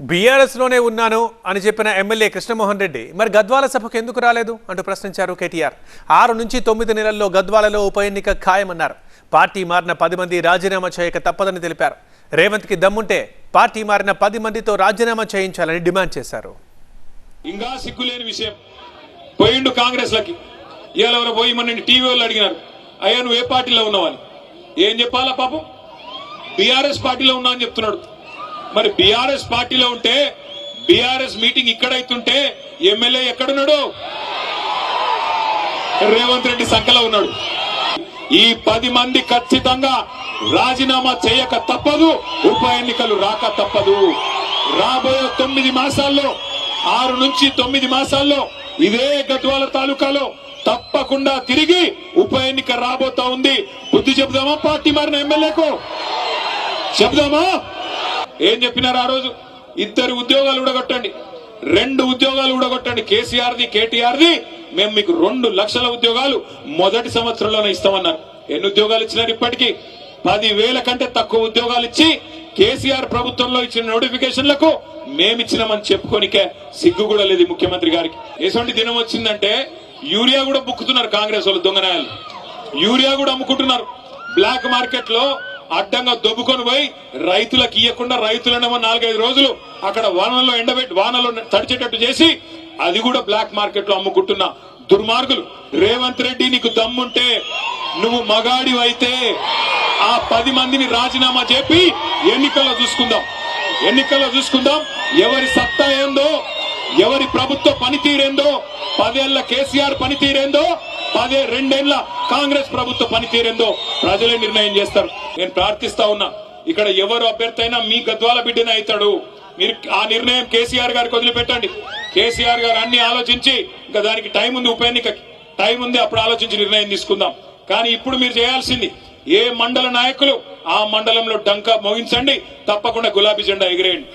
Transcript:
బీఆర్ఎస్లోనే ఉన్నాను అని చెప్పిన ఎమ్మెల్యే కృష్ణమోహన్ రెడ్డి మరి గద్వాల సభకు ఎందుకు రాలేదు అంటూ ప్రశ్నించారు కేటీఆర్. ఆరు నుంచి తొమ్మిది నెలల్లో గద్వాలలో ఉప ఎన్నిక ఖాయమన్నారు. పార్టీ మారిన పది మంది రాజీనామా చేయక తప్పదని తెలిపారు. రేవంత్కి దమ్ముంటే పార్టీ మారిన పది మందితో రాజీనామా చేయించాలని డిమాండ్ చేశారు. ఇంకా సిగ్గులేని విషయం. పోయిండు కాంగ్రెస్ లకి ఇవాళ పోయి మన టీవీ వాళ్ళు అడిగినారు. అయ్యా నువ్వు ఏ పార్టీలో ఉన్నావని. ఏం చెప్పాలా పాపం? బీఆర్ఎస్ పార్టీలో ఉన్నా అని చెప్తున్నాడు. మరి బీఆర్ఎస్ పార్టీలో ఉంటే బీఆర్ఎస్ మీటింగ్ ఇక్కడైతుంటే ఎమ్మెల్యే ఎక్కడున్నాడు? రేవంత్ రెడ్డి సంఖ్యలో ఉన్నాడు. ఈ పది మంది ఖచ్చితంగా రాజీనామా చేయక తప్పదు ఉప ఎన్నికలు రాక తప్పదు. రాబోయే తొమ్మిది మాసాల్లో ఆరు నుంచి తొమ్మిది మాసాల్లో ఇదే గద్వాల తాలూకాలో తప్పకుండా తిరిగి ఉప ఎన్నిక రాబోతా ఉంది. బుద్ధి చెబుదామా? పార్టీ మారిన ఎమ్మెల్యేకు? చెబుదామా? ఏం చెప్పినారు ఆ రోజు? ఇద్దరు ఉద్యోగాలు ఊడగొట్టండి. రెండు ఉద్యోగాలు ఊడగొట్టండి. కేసీఆర్ది కేటీఆర్ది. మేము మీకు రెండు లక్షల ఉద్యోగాలు మొదటి సంవత్సరంలోనే ఇస్తామన్నారు. ఎన్ని ఉద్యోగాలు ఇచ్చినారు ఇప్పటికీ? పది వేల కంటే తక్కువ ఉద్యోగాలు ఇచ్చి కేసీఆర్ ప్రభుత్వంలో ఇచ్చిన నోటిఫికేషన్లకు మేమిచ్చినామని చెప్పుకోనికే సిగ్గు కూడా లేదు ముఖ్యమంత్రి గారికి. ఎటువంటి దినం వచ్చిందంటే యూరియా కూడా బుక్కుతున్నారు కాంగ్రెస్ వాళ్ళు దొంగనాయాలు యూరియా కూడా అమ్ముకుంటున్నారు. బ్లాక్ మార్కెట్లో అడ్డంగా దొబ్బుకొని పోయి రైతులకు ఇవ్వకుండా రైతులనేమో నాలుగైదు రోజులు అక్కడ వానలో ఎండబెట్టి వానలో తడిచేటట్టు చేసి అది కూడా బ్లాక్ మార్కెట్లో అమ్ముకుంటున్న దుర్మార్గులు. రేవంత్ రెడ్డి నీకు దమ్ముంటే నువ్వు మగాడి అయితే ఆ పది మందిని రాజీనామా చెప్పి ఎన్నికల్లో చూసుకుందాం. ఎన్నికల్లో చూసుకుందాం. ఎవరి సత్తా ఏందో ఎవరి ప్రభుత్వ పనితీరేందో పదేళ్ళ కేసీఆర్ పనితీరేందో పదే రెండేళ్ళ కాంగ్రెస్ ప్రభుత్వ పనితీరేందో ప్రజలే నిర్ణయం చేస్తారు. నేను ప్రార్థిస్తా ఉన్నా ఇక్కడ ఎవరు అభ్యర్థి అయినా మీ గద్వాల బిడ్డనే అవుతాడు. మీరు ఆ నిర్ణయం కేసీఆర్ గారికి వదిలిపెట్టండి. కేసీఆర్ గారు అన్ని ఆలోచించి ఇంకా దానికి టైం ఉంది ఉప ఎన్నిక టైం ఉంది అప్పుడు ఆలోచించి నిర్ణయం తీసుకుందాం. కానీ ఇప్పుడు మీరు చేయాల్సింది ఏ మండల నాయకులు ఆ మండలంలో డంకా మోగించండి తప్పకుండా గులాబీ జెండా ఎగిరేయండి.